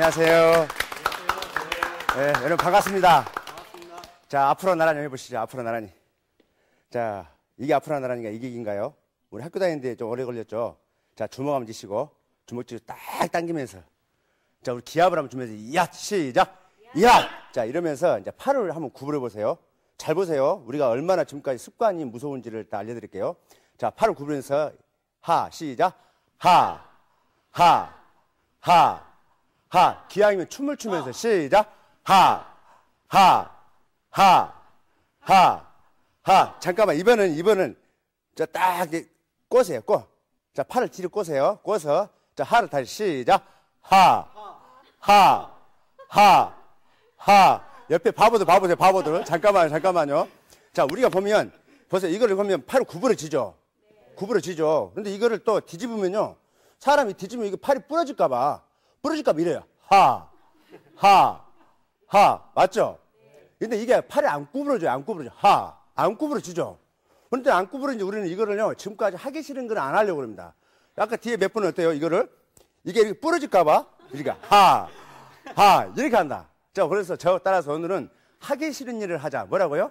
안녕하세요. 네, 여러분 반갑습니다. 자, 앞으로 나란히 해보시죠. 앞으로 나란히. 자, 이게 앞으로 나란히가 이게 인가요? 우리 학교 다니는데 좀 오래 걸렸죠? 자, 주먹 한번 지시고, 주먹질을 딱 당기면서. 자, 우리 기압을 한번 주면서, 야, 시작! 야! 자, 이러면서 이제 팔을 한번 구부려 보세요. 잘 보세요. 우리가 얼마나 지금까지 습관이 무서운지를 다 알려드릴게요. 자, 팔을 구부리면서, 하, 시작! 하, 하, 하, 하. 기왕이면 춤을 추면서 시작. 하, 하, 하, 하, 하. 잠깐만, 이번은, 이번은, 자, 딱, 꼬세요, 꼬. 자, 팔을 뒤로 꼬세요. 꼬서. 자, 하를 다시 시작. 하, 하, 하, 하. 옆에 바보들, 바보들, 바보들. 잠깐만요, 잠깐만요. 자, 우리가 보면, 보세요. 이거를 보면 팔을 구부러지죠? 구부러지죠? 근데 이거를 또 뒤집으면요. 사람이 뒤집으면 이거 팔이 부러질까봐. 부러질까봐 이래요. 하, 하, 하. 맞죠? 근데 이게 팔이 안 구부러져요. 안 구부러져. 하. 안 구부러지죠? 그런데 안 구부러지는데 우리는 이거를요. 지금까지 하기 싫은 건 안 하려고 합니다. 아까 뒤에 몇 분은 어때요? 이거를? 이게 이렇게 부러질까봐. 그러니까 하, 하. 이렇게 한다. 자, 그래서 저 따라서 오늘은 하기 싫은 일을 하자. 뭐라고요?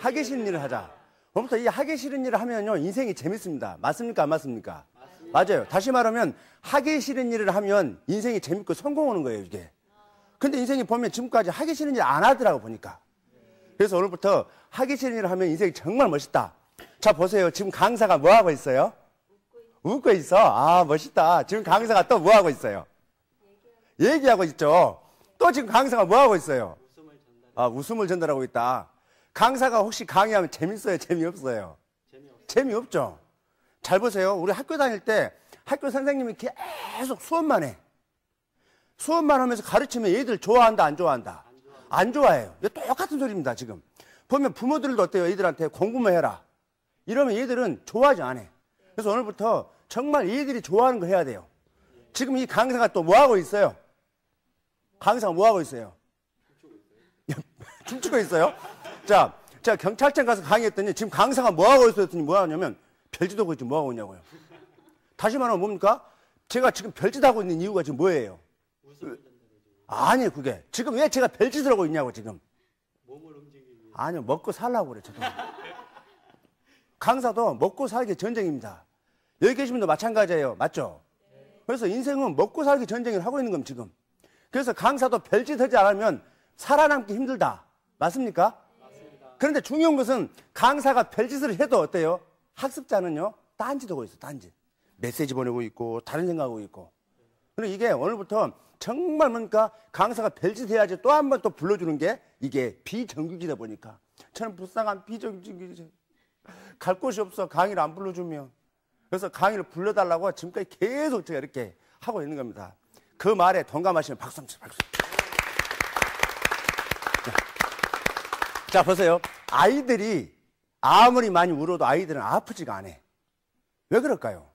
하기 싫은 일을 하자. 그럼부터 이 하기 싫은 일을 하면요. 인생이 재밌습니다. 맞습니까? 안 맞습니까? 맞아요. 다시 말하면 하기 싫은 일을 하면 인생이 재밌고 성공하는 거예요, 이게. 근데 인생이 보면 지금까지 하기 싫은 일 안 하더라고 보니까. 그래서 오늘부터 하기 싫은 일을 하면 인생이 정말 멋있다. 자, 보세요. 지금 강사가 뭐 하고 있어요? 웃고 있어. 아, 멋있다. 지금 강사가 또 뭐 하고 있어요? 얘기하고 있죠. 또 지금 강사가 뭐 하고 있어요? 아, 웃음을 전달하고 있다. 강사가 혹시 강의하면 재밌어요? 재미없어요? 재미없죠. 잘 보세요. 우리 학교 다닐 때 학교 선생님이 계속 수업만 해. 수업만 하면서 가르치면 얘들 좋아한다, 안 좋아한다? 안 좋아해요. 똑같은 소리입니다, 지금. 보면 부모들도 어때요? 얘들한테 공부만 해라. 이러면 얘들은 좋아하지 않아. 그래서 오늘부터 정말 얘들이 좋아하는 거 해야 돼요. 지금 이 강사가 또 뭐 하고 있어요? 강사가 뭐 하고 있어요? 춤추고 있어요? 자, 자, 경찰청 가서 강의했더니 지금 강사가 뭐 하고 있어요? 했더니 뭐 하냐면 별짓 하고 있지 뭐 하고 있냐고요. 다시 말하면 뭡니까? 제가 지금 별짓 하고 있는 이유가 지금 뭐예요? 아니요, 그게. 지금 왜 제가 별짓을 하고 있냐고, 지금. 아니요, 먹고 살라고 그래, 저도. 강사도 먹고 살기 전쟁입니다. 여기 계신 분도 마찬가지예요. 맞죠? 그래서 인생은 먹고 살기 전쟁을 하고 있는 겁니다, 지금. 그래서 강사도 별짓 하지 않으면 살아남기 힘들다. 맞습니까? 그런데 중요한 것은 강사가 별짓을 해도 어때요? 학습자는요, 딴짓 하고 있어, 딴짓. 메시지 보내고 있고, 다른 생각하고 있고. 그리고 이게 오늘부터 정말 뭔가 강사가 별짓 해야지 또 한 번 또 불러주는 게 이게 비정규직이다 보니까. 저는 불쌍한 비정규직. 갈 곳이 없어, 강의를 안 불러주면. 그래서 강의를 불러달라고 지금까지 계속 제가 이렇게 하고 있는 겁니다. 그 말에 동감하시면 박수 한번 박수. 자, 보세요. 아이들이 아무리 많이 울어도 아이들은 아프지가 않아. 왜 그럴까요?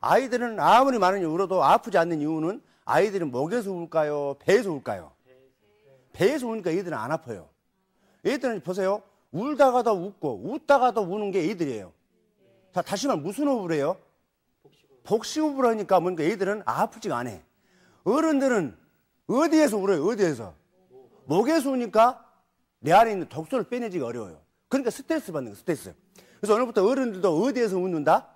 아이들은 아무리 많이 울어도 아프지 않는 이유는 아이들은 목에서 울까요? 배에서 울까요? 배에서 우니까 얘들은 안 아파요. 얘들은 보세요. 울다가도 웃고 웃다가도 우는 게 얘들이에요. 자, 다시 말하면 무슨 호흡을 해요? 복식호흡을 하니까 뭔가 얘들은 아프지가 않아. 어른들은 어디에서 울어요? 어디에서? 목에서 우니까 내 안에 있는 독소를 빼내기가 어려워요. 그러니까 스트레스 받는 거 스트레스. 그래서 오늘부터 어른들도 어디에서 웃는다?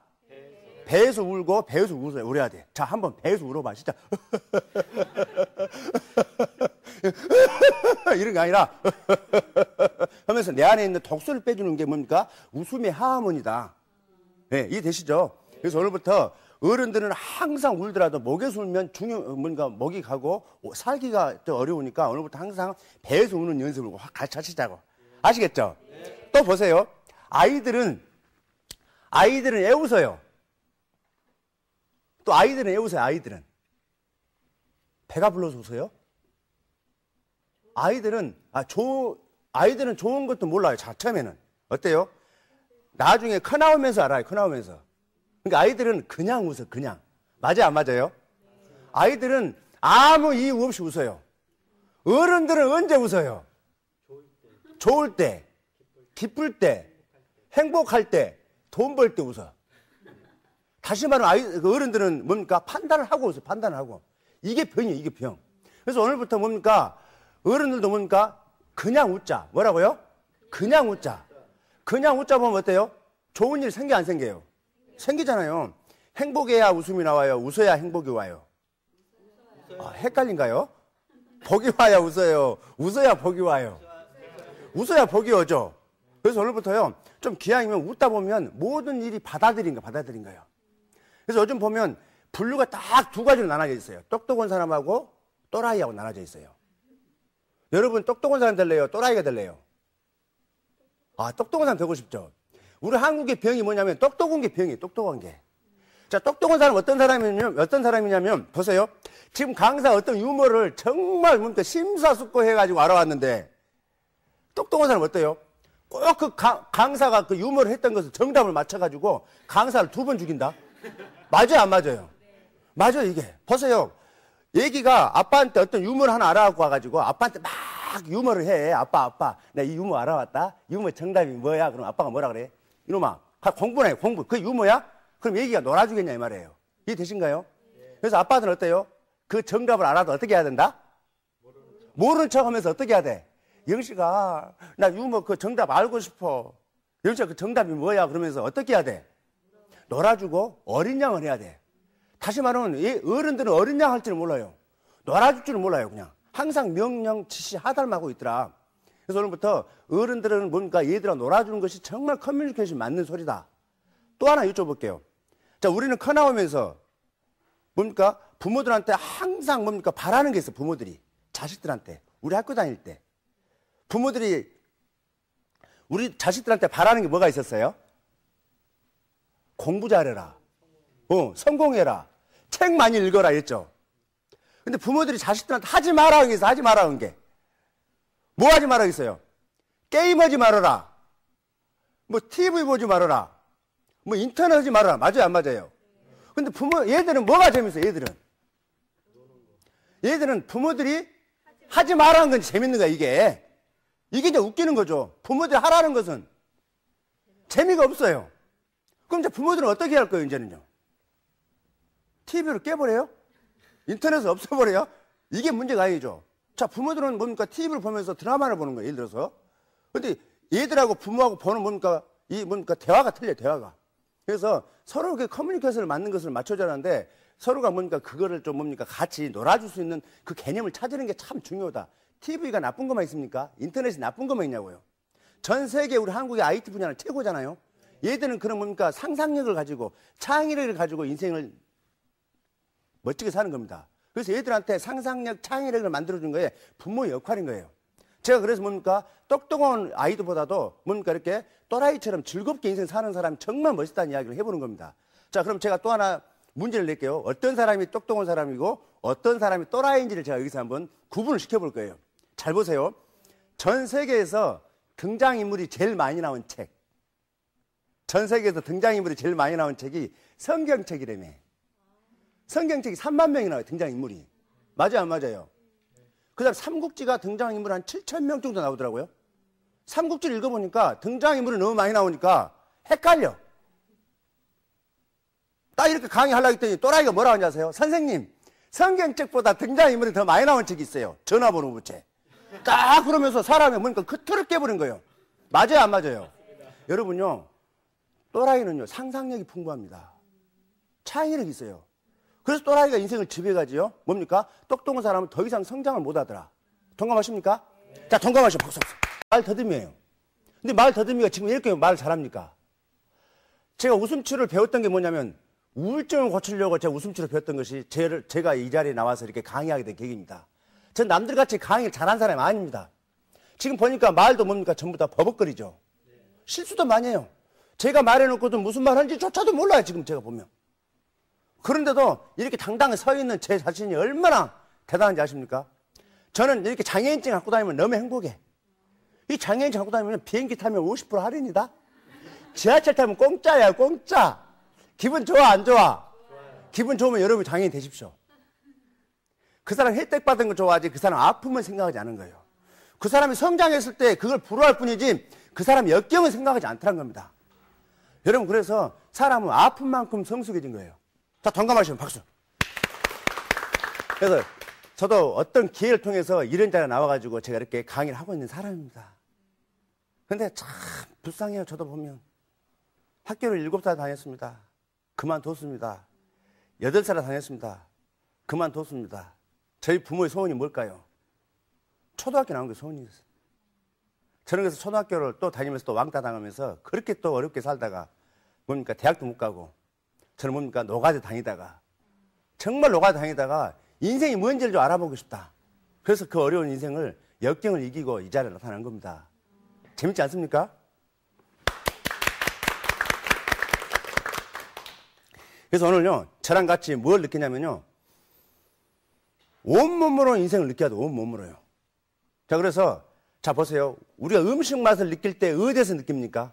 배에서 울고 배에서 울어야, 울어야 돼. 자, 한번 배에서 울어봐, 진짜. 이런 게 아니라 하면서 내 안에 있는 독소를 빼주는 게 뭡니까? 웃음의 하모니다. 네, 이해되시죠? 그래서 오늘부터 어른들은 항상 울더라도 목에서 울면 중요, 뭔가 목이 가고 살기가 또 어려우니까 오늘부터 항상 배에서 우는 연습을 같이 하시자고. 아시겠죠? 또 보세요. 아이들은, 아이들은 애 웃어요. 또 아이들은 애 웃어요, 아이들은. 배가 불러서 웃어요? 아이들은, 아, 조, 아이들은 좋은 것도 몰라요, 자, 처음에는. 어때요? 나중에 커 나오면서 알아요, 커 나오면서. 그러니까 아이들은 그냥 웃어, 그냥. 맞아요, 안 맞아요? 아이들은 아무 이유 없이 웃어요. 어른들은 언제 웃어요? 좋을 때, 기쁠 때, 행복할 때, 돈 벌 때 웃어. 다시 말하면 아이, 그 어른들은 뭡니까? 판단을 하고 웃어요, 판단을 하고. 이게 병이에요, 이게 병. 그래서 오늘부터 뭡니까? 어른들도 뭡니까? 그냥 웃자. 뭐라고요? 그냥 웃자. 그냥 웃자 보면 어때요? 좋은 일 생겨 안 생겨요? 생기잖아요. 행복해야 웃음이 나와요. 웃어야 행복이 와요. 아, 헷갈린가요? 복이 와야 웃어요. 웃어야 복이 와요. 웃어야 복이 오죠. 그래서 오늘부터요. 좀 기왕이면 웃다 보면 모든 일이 받아들인 거 받아들인 거예요. 그래서 요즘 보면 분류가 딱 두 가지로 나눠져 있어요. 똑똑한 사람하고 또라이하고 나눠져 있어요. 여러분 똑똑한 사람 될래요? 또라이가 될래요? 아, 똑똑한 사람 되고 싶죠? 우리 한국의 병이 뭐냐면 똑똑한 게 병이에요. 똑똑한 게. 자, 똑똑한 사람 어떤 사람이냐면 어떤 사람이냐면 보세요. 지금 강사 어떤 유머를 정말 뭡니까 심사숙고 해 가지고 알아왔는데 똑똑한 사람 어때요? 꼭 그 강사가 그 유머를 했던 것을 정답을 맞춰 가지고 강사를 두 번 죽인다. 맞아요, 안 맞아요? 맞아요, 이게. 보세요. 얘기가 아빠한테 어떤 유머를 하나 알아갖고 와가지고 아빠한테 막 유머를 해. 아빠, 아빠. 나 이 유머 알아왔다. 유머 정답이 뭐야? 그럼 아빠가 뭐라 그래? 이놈아, 공부나 해, 공부. 그 유머야? 그럼 얘기가 놀아주겠냐, 이 말이에요. 이해 되신가요? 그래서 아빠들은 어때요? 그 정답을 알아도 어떻게 해야 된다? 모르는 척 하면서 어떻게 해야 돼? 영식아, 나 유머 그 정답 알고 싶어. 영식아, 그 정답이 뭐야? 그러면서 어떻게 해야 돼? 놀아주고 어린 양을 해야 돼. 다시 말하면 어른들은 어린 양 할 줄은 몰라요. 놀아줄 줄은 몰라요, 그냥. 항상 명령, 지시, 하달하고 있더라. 그래서 오늘부터 어른들은 뭔가 얘들아 놀아주는 것이 정말 커뮤니케이션 맞는 소리다. 또 하나 여쭤볼게요. 자, 우리는 커 나오면서 뭡니까? 부모들한테 항상 뭡니까? 바라는 게 있어, 부모들이. 자식들한테. 우리 학교 다닐 때. 부모들이 우리 자식들한테 바라는 게 뭐가 있었어요? 공부 잘해라. 어, 성공해라. 책 많이 읽어라 했죠. 근데 부모들이 자식들한테 하지 마라 하겠어. 하지 마라 한 게. 뭐 하지 했어요? 게임하지 말아라. 뭐 TV 보지 말아라. 뭐 인터넷 하지 말아라. 맞아요, 안 맞아요? 근데 부모, 얘들은 뭐가 재밌어요, 얘들은? 얘들은 부모들이 하지 말라는 건 재밌는 거야, 이게. 이게 이제 웃기는 거죠. 부모들이 하라는 것은 재미가 없어요. 그럼 이제 부모들은 어떻게 할 거예요, 이제는요? TV를 깨버려요? 인터넷을 없애버려요? 이게 문제가 아니죠. 자, 부모들은 뭡니까? TV를 보면서 드라마를 보는 거예요, 예를 들어서. 근데 얘들하고 부모하고 보는 뭡니까? 이 뭡니까? 대화가 틀려요, 대화가. 그래서 서로 그 커뮤니케이션을 맞는 것을 맞춰줘야 하는데 서로가 뭡니까? 그거를 좀 뭡니까? 같이 놀아줄 수 있는 그 개념을 찾는 게 참 중요하다. TV가 나쁜 것만 있습니까? 인터넷이 나쁜 것만 있냐고요. 전 세계 우리 한국의 IT 분야는 최고잖아요. 얘들은 그런 뭡니까? 상상력을 가지고 창의력을 가지고 인생을 멋지게 사는 겁니다. 그래서 얘들한테 상상력, 창의력을 만들어준 거에 부모의 역할인 거예요. 제가 그래서 뭡니까? 똑똑한 아이들보다도 뭡니까? 이렇게 또라이처럼 즐겁게 인생 사는 사람이 정말 멋있다는 이야기를 해보는 겁니다. 자, 그럼 제가 또 하나 문제를 낼게요. 어떤 사람이 똑똑한 사람이고 어떤 사람이 또라이인지를 제가 여기서 한번 구분을 시켜볼 거예요. 잘 보세요. 전 세계에서 등장인물이 제일 많이 나온 책. 전 세계에서 등장인물이 제일 많이 나온 책이 성경책이라며. 성경책이 3만 명이 나와요, 등장인물이. 맞아요, 안 맞아요? 그 다음 삼국지가 등장인물 한 7천 명 정도 나오더라고요. 삼국지를 읽어보니까 등장인물이 너무 많이 나오니까 헷갈려. 딱 이렇게 강의하려고 했더니 또라이가 뭐라고 하는지 아세요? 선생님, 성경책보다 등장인물이 더 많이 나온 책이 있어요. 전화번호 부채. 딱 그러면서 사람이 뭔가 그 틀을 깨버린 거예요. 맞아요, 안 맞아요? 여러분요, 또라이는요, 상상력이 풍부합니다. 창의력이 있어요. 그래서 또라이가 인생을 지배가지요. 뭡니까? 똑똑한 사람은 더 이상 성장을 못 하더라. 동감하십니까? 네. 자, 동감하시오. 박수, 박수. 말 더듬이에요. 근데 말 더듬이가 지금 이렇게 말 잘합니까? 제가 웃음치료를 배웠던 게 뭐냐면 우울증을 고치려고 제가 웃음치료 배웠던 것이 제 제가 이 자리에 나와서 이렇게 강의하게 된 계기입니다. 전 남들같이 강의를 잘한 사람이 아닙니다. 지금 보니까 말도 뭡니까? 전부 다 버벅거리죠. 실수도 많이 해요. 제가 말해놓고도 무슨 말 하는지 조차도 몰라요, 지금 제가 보면. 그런데도 이렇게 당당히 서 있는 제 자신이 얼마나 대단한지 아십니까? 저는 이렇게 장애인증 갖고 다니면 너무 행복해. 이 장애인증 갖고 다니면 비행기 타면 50% 할인이다? 지하철 타면 공짜야, 공짜. 기분 좋아, 안 좋아? 기분 좋으면 여러분 장애인 되십시오. 그 사람 혜택 받은 거 좋아하지 그 사람 아픔을 생각하지 않은 거예요. 그 사람이 성장했을 때 그걸 부러워할 뿐이지 그 사람 역경을 생각하지 않더란 겁니다. 여러분 그래서 사람은 아픈 만큼 성숙해진 거예요. 자, 동감하시면 박수. 그래서 저도 어떤 기회를 통해서 이런 자리에 나와가지고 제가 이렇게 강의를 하고 있는 사람입니다. 근데 참 불쌍해요. 저도 보면. 학교를 일곱 살 다녔습니다. 그만뒀습니다. 여덟 살 다녔습니다. 그만뒀습니다. 저희 부모의 소원이 뭘까요? 초등학교 나온 게 소원이었어요. 저는 그래서 초등학교를 또 다니면서 또 왕따 당하면서 그렇게 또 어렵게 살다가 뭡니까 대학도 못 가고 저는 뭡니까 노가다 다니다가 정말 노가다 다니다가 인생이 뭔지를 좀 알아보고 싶다. 그래서 그 어려운 인생을 역경을 이기고 이 자리에 나타난 겁니다. 재밌지 않습니까? 그래서 오늘요, 저랑 같이 뭘 느끼냐면요, 온몸으로 인생을 느껴야 돼, 온몸으로요. 자, 그래서, 자, 보세요. 우리가 음식 맛을 느낄 때 어디에서 느낍니까?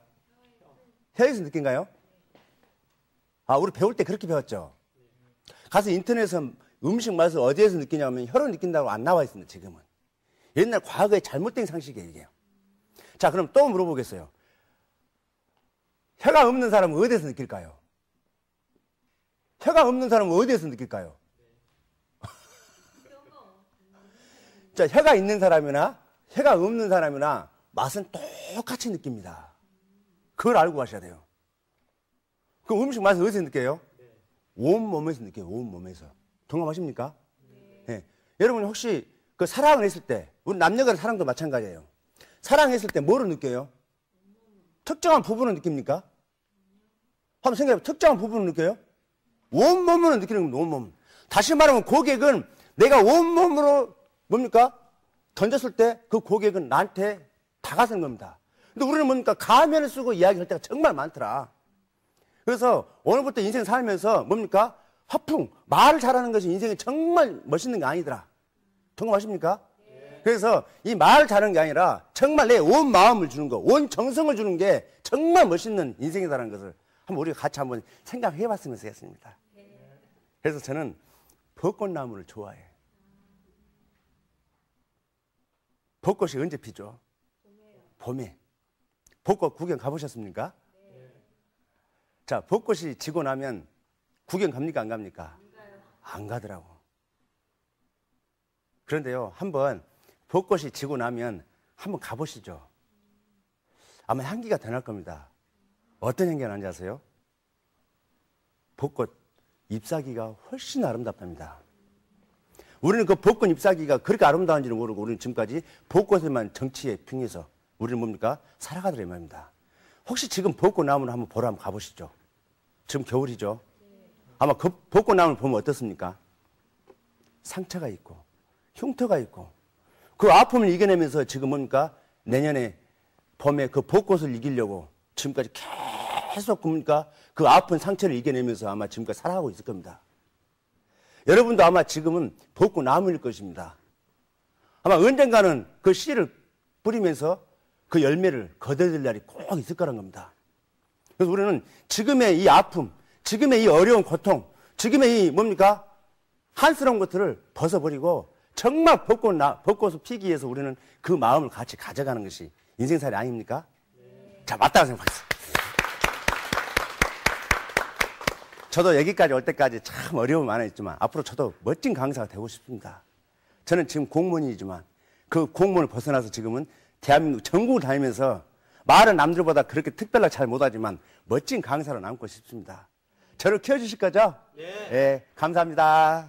혀에서 느낀가요? 아, 우리 배울 때 그렇게 배웠죠? 가서 인터넷에서 음식 맛을 어디에서 느끼냐면 혀로 느낀다고 안 나와 있습니다, 지금은. 옛날 과거에 잘못된 상식이에요, 이게. 자, 그럼 또 물어보겠어요. 혀가 없는 사람은 어디에서 느낄까요? 혀가 없는 사람은 어디에서 느낄까요? 자, 혀가 있는 사람이나 혀가 없는 사람이나 맛은 똑같이 느낍니다. 그걸 알고 가셔야 돼요. 그 음식 맛을 어디서 느껴요? 온 몸에서 느껴요, 온 몸에서. 동감하십니까? 네. 여러분 혹시 그 사랑을 했을 때, 우리 남녀간 사랑도 마찬가지예요. 사랑했을 때 뭐를 느껴요? 특정한 부분을 느낍니까? 한번 생각해봐요. 특정한 부분을 느껴요? 온몸으로 느끼는 겁니다, 온몸. 다시 말하면 고객은 내가 온몸으로 뭡니까? 던졌을 때 그 고객은 나한테 다가서는 겁니다. 근데 우리는 뭡니까? 가면을 쓰고 이야기할 때가 정말 많더라. 그래서 오늘부터 인생 살면서 뭡니까? 화풍, 말을 잘하는 것이 인생에 정말 멋있는 게 아니더라. 동감하십니까? 그래서 이 말을 잘하는 게 아니라 정말 내 온 마음을 주는 거, 온 정성을 주는 게 정말 멋있는 인생이다라는 것을 한번 우리가 같이 한번 생각해 봤으면 좋겠습니다. 그래서 저는 벚꽃나무를 좋아해. 벚꽃이 언제 피죠? 봄에. 벚꽃 구경 가보셨습니까? 자, 벚꽃이 지고 나면 구경 갑니까? 안 갑니까? 안 가더라고. 그런데요, 한번 벚꽃이 지고 나면 한번 가보시죠. 아마 향기가 더 날 겁니다. 어떤 향기가 나는지 아세요? 벚꽃 잎사귀가 훨씬 아름답답니다. 우리는 그 벚꽃 잎사귀가 그렇게 아름다운지는 모르고 우리는 지금까지 벚꽃에만 정치에 핑해서 우리는 뭡니까? 살아가더라 이 말입니다. 혹시 지금 벚꽃 나무를 한번 보러 한번 가보시죠. 지금 겨울이죠. 아마 그 벚꽃 나무를 보면 어떻습니까? 상처가 있고 흉터가 있고 그 아픔을 이겨내면서 지금 뭡니까? 내년에 봄에 그 벚꽃을 이기려고 지금까지 계속 뭡니까? 그 아픈 상처를 이겨내면서 아마 지금까지 살아가고 있을 겁니다. 여러분도 아마 지금은 벚꽃 나무일 것입니다. 아마 언젠가는 그 씨를 뿌리면서 그 열매를 거둬들 날이 꼭 있을 거란 겁니다. 그래서 우리는 지금의 이 아픔, 지금의 이 어려운 고통, 지금의 이 뭡니까? 한스러운 것들을 벗어버리고 정말 벚꽃 나, 벚꽃을 피기 위해서 우리는 그 마음을 같이 가져가는 것이 인생살이 아닙니까? 네. 자, 맞다고 생각하겠습니다. 저도 여기까지 올 때까지 참 어려움이 많았지만 앞으로 저도 멋진 강사가 되고 싶습니다. 저는 지금 공무원이지만 그 공무원을 벗어나서 지금은 대한민국 전국을 다니면서 말은 남들보다 그렇게 특별하게 잘 못하지만 멋진 강사로 남고 싶습니다. 저를 키워주실 거죠? 네. 네 감사합니다.